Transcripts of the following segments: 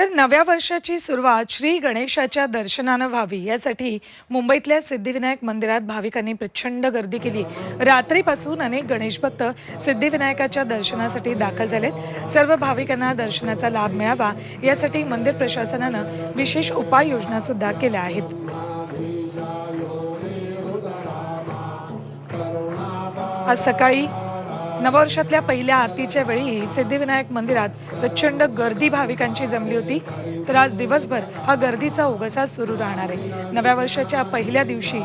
तर नव्या वर्षाची सुरुवात श्री गणेशाच्या दर्शनानं व्हावी यासाठी मुंबईतल्या सिद्धिविनायक मंदिरात भाविकांनी प्रचंड गर्दी केली. रात्रीपासून अनेक गणेश भक्त सिद्धिविनायकाच्या दर्शनासाठी दाखल झालेत. सर्व भाविकांना दर्शनाचा लाभ मिळावा यासाठी मंदिर प्रशासनानं विशेष उपाययोजना सुद्धा केल्या आहेत. आज सकाळी नववर्षातल्या पहिल्या आरतीच्या वेळी सिद्धिविनायक मंदिरात प्रचंड गर्दी भाविकांची जमली होती. तर आज दिवसभर हा गर्दीचा उगसा सुरू राहणार आहे. नव्या वर्षाच्या पहिल्या दिवशी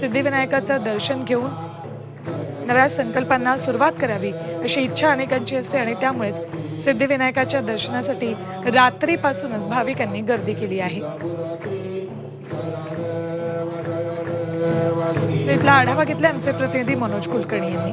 सिद्धिविनायकाचं दर्शन घेऊन नव्या संकल्पांना सुरुवात करावी अशी इच्छा अनेकांची असते आणि त्यामुळेच सिद्धिविनायकाच्या दर्शनासाठी रात्रीपासूनच भाविकांनी गर्दी केली आहे. इथला आढावा घेतला आमचे प्रतिनिधी मनोज कुलकर्णी यांनी.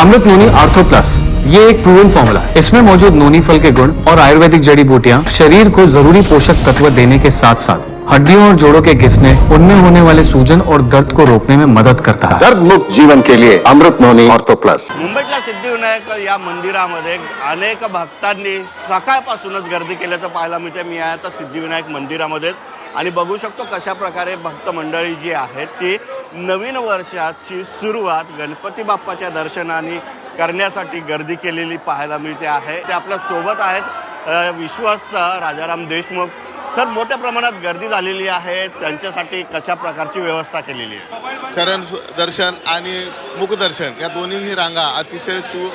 अमृत नोनी आर्थो प्लस ये एक प्रूवन फॉर्मूला है। इसमें मौजूद नोनी फल के गुण और आयुर्वेदिक जड़ी बूटियां शरीर को जरूरी पोषक तत्व देने के साथ साथ हड्डियों और जोड़ों के घिसने उनमें होने वाले सूजन और दर्द को रोकने में मदद करता है। दर्द मुक्त जीवन के लिए अमृत नोनी ऑर्थो प्लस मुंबईतल्या सिद्धिविनायक या मंदिरामध्ये अनेक भक्तांनी सकाळपासूनच गर्दी केल्याचं पाहायला मिळते मी आहे आता सिद्धिविनायक मंदिरामध्ये. आणि बघू शकतो कशा प्रकारे भक्त मंडळी जी आहेत ती नवीन वर्षाची सुरुवात गणपती बाप्पाच्या दर्शनाने करण्यासाठी गर्दी केलेली पाहायला मिळते आहे. ते आपल्यासोबत आहेत विश्वस्त राजाराम देशमुख. सर मोठ्या प्रमाणात गर्दी झालेली आहे. त्यांच्यासाठी कशा प्रकारची व्यवस्था केलेली आहे? शरण दर्शन आणि मुखदर्शन या दोन्हीही रांगा अतिशय सु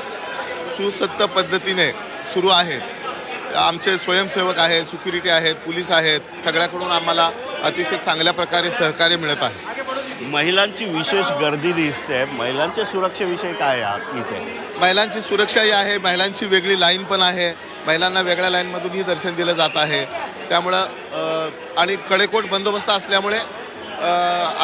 सुसत्त पद्धतीने सुरू आहेत. आमचे स्वयंसेवक आहेत सिक्युरिटी आहेत पोलीस आहेत सगळ्याकडून आम्हाला अतिशय चांगल्या प्रकारे सहकार्य मिळत आहे. महिलांची विशेष गर्दी दिसते. महिलांच्या सुरक्षेविषयी काय आहे इथे? महिलांची सुरक्षाही आहे महिलांची वेगळी लाईन पण आहे. महिलांना वेगळ्या लाईनमधूनही दर्शन दिलं जात आहे. त्यामुळं आणि कडेकोट बंदोबस्त असल्यामुळे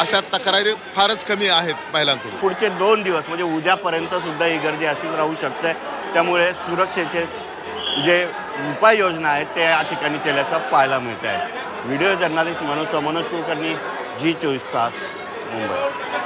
अशा तक्रारी फारच कमी आहेत महिलांकडून. पुढचे दोन दिवस म्हणजे उद्यापर्यंत सुद्धा ही गर्दी अशीच राहू शकते. त्यामुळे सुरक्षेचे जे उपाययोजना आहेत ते या ठिकाणी केल्याचं पाहायला मिळत आहे व्हिडिओ जर्नलिस्ट मनोज मनोज कुलकर्णी जी चोवीस तास. মুম্বাই